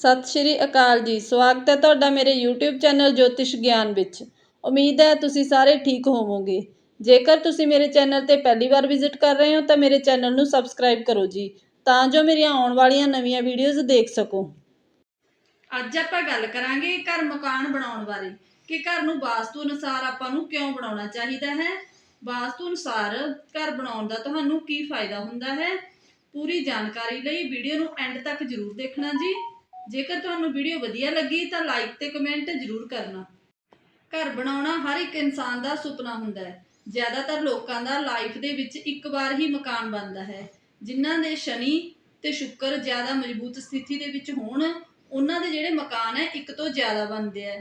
ਸਤਿ ਸ਼੍ਰੀ ਅਕਾਲ ਜੀ। ਸਵਾਗਤ ਹੈ ਤੁਹਾਡਾ ਮੇਰੇ YouTube ਚੈਨਲ ਜੋਤਿਸ਼ ਗਿਆਨ ਵਿੱਚ। ਉਮੀਦ ਹੈ ਤੁਸੀਂ ਸਾਰੇ ਠੀਕ ਹੋਵੋਗੇ। ਜੇਕਰ ਤੁਸੀਂ ਮੇਰੇ ਚੈਨਲ ਤੇ ਪਹਿਲੀ ਵਾਰ ਵਿਜ਼ਿਟ ਕਰ ਰਹੇ ਹੋ, ਤਾਂ ਮੇਰੇ ਚੈਨਲ ਨੂੰ ਸਬਸਕ੍ਰਾਈਬ ਕਰੋ ਜੀ, ਤਾਂ ਜੋ ਮੇਰੀਆਂ ਆਉਣ ਵਾਲੀਆਂ ਨਵੀਆਂ ਵੀਡੀਓਜ਼ ਦੇਖ ਸਕੋ। ਅੱਜ ਆਪਾਂ ਗੱਲ ਕਰਾਂਗੇ ਘਰ ਮਕਾਨ ਬਣਾਉਣ ਬਾਰੇ, ਕਿ ਘਰ ਨੂੰ ਵਾਸਤੂ ਅਨੁਸਾਰ ਆਪਾਂ ਨੂੰ ਕਿਉਂ ਬਣਾਉਣਾ ਚਾਹੀਦਾ ਹੈ? ਵਾਸਤੂ ਅਨੁਸਾਰ ਘਰ ਬਣਾਉਣ ਦਾ ਤੁਹਾਨੂੰ ਕੀ ਫਾਇਦਾ ਹੁੰਦਾ ਹੈ? ਪੂਰੀ ਜਾਣਕਾਰੀ ਲਈ ਵੀਡੀਓ ਨੂੰ ਐਂਡ ਤੱਕ ਜ਼ਰੂਰ ਦੇਖਣਾ ਜੀ। ਜੇਕਰ ਤੁਹਾਨੂੰ ਵੀਡੀਓ ਵਧੀਆ ਲੱਗੀ ਤਾਂ ਲਾਈਕ ਤੇ ਕਮੈਂਟ ਜ਼ਰੂਰ ਕਰਨਾ। ਘਰ ਬਣਾਉਣਾ ਹਰ ਇੱਕ ਇਨਸਾਨ ਦਾ ਸੁਪਨਾ ਹੁੰਦਾ ਹੈ। ਜ਼ਿਆਦਾਤਰ ਲੋਕਾਂ ਦਾ ਲਾਈਫ ਦੇ ਵਿੱਚ ਇੱਕ ਵਾਰ ਹੀ ਮਕਾਨ ਬਣਦਾ ਹੈ। ਜਿਨ੍ਹਾਂ ਦੇ ਸ਼ਨੀ ਤੇ ਸ਼ੁੱਕਰ ਜ਼ਿਆਦਾ ਮਜ਼ਬੂਤ ਸਥਿਤੀ ਦੇ ਵਿੱਚ ਹੋਣ, ਉਹਨਾਂ ਦੇ ਜਿਹੜੇ ਮਕਾਨ ਹੈ, ਇੱਕ ਤੋਂ ਜ਼ਿਆਦਾ ਬਣਦੇ ਆ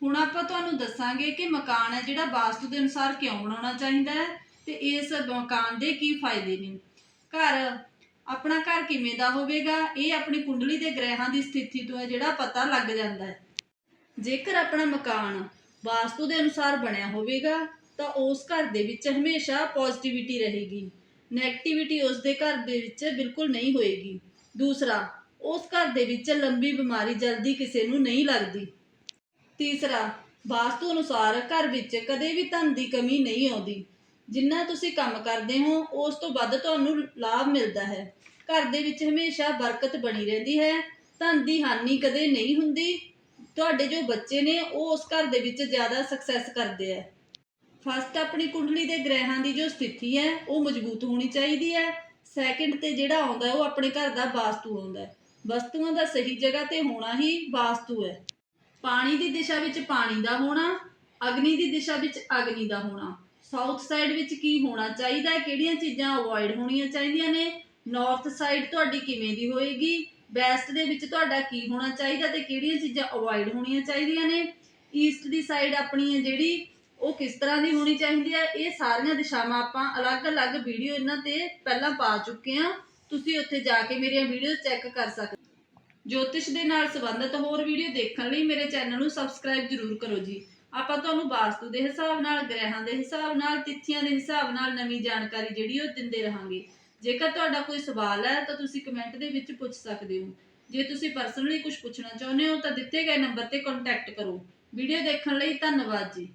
ਹੁਣ ਆਪਾਂ ਤੁਹਾਨੂੰ ਦੱਸਾਂਗੇ ਕਿ ਮਕਾਨ ਹੈ ਜਿਹੜਾ ਵਾਸਤੂ ਦੇ ਅਨੁਸਾਰ ਕਿਉਂ ਬਣਾਉਣਾ ਚਾਹੀਦਾ ਹੈ ਤੇ ਇਸ ਮਕਾਨ ਦੇ ਕੀ ਫਾਇਦੇ ਨੇ। ਘਰ ਆਪਣਾ ਘਰ ਕਿਵੇਂ ਦਾ ਹੋਵੇਗਾ, ਇਹ ਆਪਣੀ ਕੁੰਡਲੀ ਦੇ ਗ੍ਰਹਿਾਂ ਦੀ ਸਥਿਤੀ ਤੋਂ ਹੈ, ਜਿਹੜਾ ਪਤਾ ਲੱਗ ਜਾਂਦਾ ਹੈ। ਜੇਕਰ ਆਪਣਾ ਮਕਾਨ ਵਾਸਤੂ ਦੇ ਅਨੁਸਾਰ ਬਣਿਆ ਹੋਵੇਗਾ, ਤਾਂ ਉਸ ਘਰ ਦੇ ਵਿੱਚ ਹਮੇਸ਼ਾ ਪੋਜ਼ਿਟਿਵਿਟੀ ਰਹੇਗੀ। ਨੈਗੇਟਿਵਿਟੀ ਉਸ ਦੇ ਘਰ ਦੇ ਵਿੱਚ ਬਿਲਕੁਲ ਨਹੀਂ ਹੋਏਗੀ। ਦੂਸਰਾ, ਉਸ ਘਰ ਦੇ ਵਿੱਚ ਲੰਬੀ ਬਿਮਾਰੀ ਜਲਦੀ ਕਿਸੇ ਨੂੰ ਨਹੀਂ ਲੱਗਦੀ। ਤੀਸਰਾ, ਵਾਸਤੂ ਅਨੁਸਾਰ ਘਰ ਵਿੱਚ ਕਦੇ ਵੀ ਧਨ ਦੀ ਕਮੀ ਨਹੀਂ ਆਉਂਦੀ। ਜਿੰਨਾ ਤੁਸੀਂ ਕੰਮ ਕਰਦੇ ਹੋ, ਉਸ ਤੋਂ ਵੱਧ ਤੁਹਾਨੂੰ ਲਾਭ ਮਿਲਦਾ ਹੈ। ਘਰ ਦੇ ਵਿੱਚ ਹਮੇਸ਼ਾ ਬਰਕਤ ਬਣੀ ਰਹਿੰਦੀ ਹੈ। ਧਨ ਦੀ ਹਾਨੀ ਕਦੇ ਨਹੀਂ ਹੁੰਦੀ। ਤੁਹਾਡੇ ਜੋ ਬੱਚੇ ਨੇ, ਉਹ ਉਸ ਘਰ ਦੇ ਵਿੱਚ ਜ਼ਿਆਦਾ ਸਕਸੈਸ ਕਰਦੇ ਆ ਫਸਟ ਆਪਣੀ ਕੁੰਡਲੀ ਦੇ ਗ੍ਰਹਿਆਂ ਦੀ ਜੋ ਸਥਿਤੀ ਹੈ, ਉਹ ਮਜ਼ਬੂਤ ਹੋਣੀ ਚਾਹੀਦੀ ਹੈ। ਸੈਕਿੰਡ ਤੇ ਜਿਹੜਾ ਆਉਂਦਾ ਉਹ ਆਪਣੇ ਘਰ ਦਾ ਵਾਸਤੂ ਆਉਂਦਾ ਵਸਤੂਆਂ ਦਾ ਸਹੀ ਜਗ੍ਹਾ ਤੇ ਹੋਣਾ ਹੀ ਵਾਸਤੂ ਹੈ। ਪਾਣੀ ਦੀ ਦਿਸ਼ਾ ਵਿੱਚ ਪਾਣੀ ਦਾ ਹੋਣਾ, ਅਗਨੀ ਦੀ ਦਿਸ਼ਾ ਵਿੱਚ ਅਗਨੀ ਦਾ ਹੋਣਾ। ਸਾਊਥ ਸਾਈਡ ਵਿੱਚ ਕੀ ਹੋਣਾ ਚਾਹੀਦਾ ਹੈ? ਕਿਹੜੀਆਂ ਚੀਜ਼ਾਂ ਅਵੋਇਡ ਹੋਣੀਆਂ ਚਾਹੀਦੀਆਂ ਨੇ? ਨਾਰਥ ਸਾਈਡ ਤੁਹਾਡੀ ਕਿਵੇਂ ਦੀ ਹੋਏਗੀ? ਵੈਸਟ ਦੇ ਵਿੱਚ ਤੁਹਾਡਾ ਕੀ ਹੋਣਾ ਚਾਹੀਦਾ ਤੇ ਕਿਹੜੀਆਂ ਚੀਜ਼ਾਂ ਅਵੋਇਡ ਹੋਣੀਆਂ ਚਾਹੀਦੀਆਂ ਨੇ? ਈਸਟ ਦੀ ਸਾਈਡ ਆਪਣੀ ਹੈ ਜਿਹੜੀ, ਉਹ ਕਿਸ ਤਰ੍ਹਾਂ ਦੀ ਹੋਣੀ ਚਾਹੀਦੀ ਹੈ? ਇਹ ਸਾਰੀਆਂ ਦਿਸ਼ਾਵਾਂ ਆਪਾਂ ਅਲੱਗ-ਅਲੱਗ ਵੀਡੀਓ ਇਹਨਾਂ ਤੇ ਪਹਿਲਾਂ ਪਾ ਚੁੱਕੇ ਹਾਂ। ਤੁਸੀਂ ਉੱਥੇ ਜਾ ਕੇ ਮੇਰੀਆਂ ਵੀਡੀਓ ਚੈੱਕ ਕਰ ਸਕਦੇ ਜੋਤਿਸ਼ ਦੇ ਨਾਲ ਸੰਬੰਧਿਤ ਹੋਰ ਵੀਡੀਓ ਦੇਖਣ ਲਈ ਮੇਰੇ ਚੈਨਲ ਨੂੰ ਸਬਸਕ੍ਰਾਈਬ ਜ਼ਰੂਰ ਕਰੋ ਜੀ। ਆਪਾਂ ਤੁਹਾਨੂੰ ਵਾਸਤੂ ਦੇ ਹਿਸਾਬ ਨਾਲ, ਗ੍ਰਹਿਾਂ ਦੇ ਹਿਸਾਬ ਨਾਲ, ਤਿਥੀਆਂ ਦੇ ਹਿਸਾਬ ਨਾਲ ਨਵੀਂ ਜਾਣਕਾਰੀ ਜਿਹੜੀ ਉਹ ਦਿੰਦੇ ਰਹਾਂਗੇ। ਜੇਕਰ ਤੁਹਾਡਾ ਕੋਈ ਸਵਾਲ ਹੈ, ਤਾਂ ਤੁਸੀਂ ਕਮੈਂਟ ਦੇ ਵਿੱਚ ਪੁੱਛ ਸਕਦੇ ਹੋ। ਜੇ ਤੁਸੀਂ ਪਰਸਨਲੀ ਕੁਝ ਪੁੱਛਣਾ ਚਾਹੁੰਦੇ ਹੋ, ਤਾਂ ਦਿੱਤੇ ਗਏ ਨੰਬਰ ਤੇ ਕੰਟੈਕਟ ਕਰੋ। ਵੀਡੀਓ ਦੇਖਣ ਲਈ ਧੰਨਵਾਦ ਜੀ।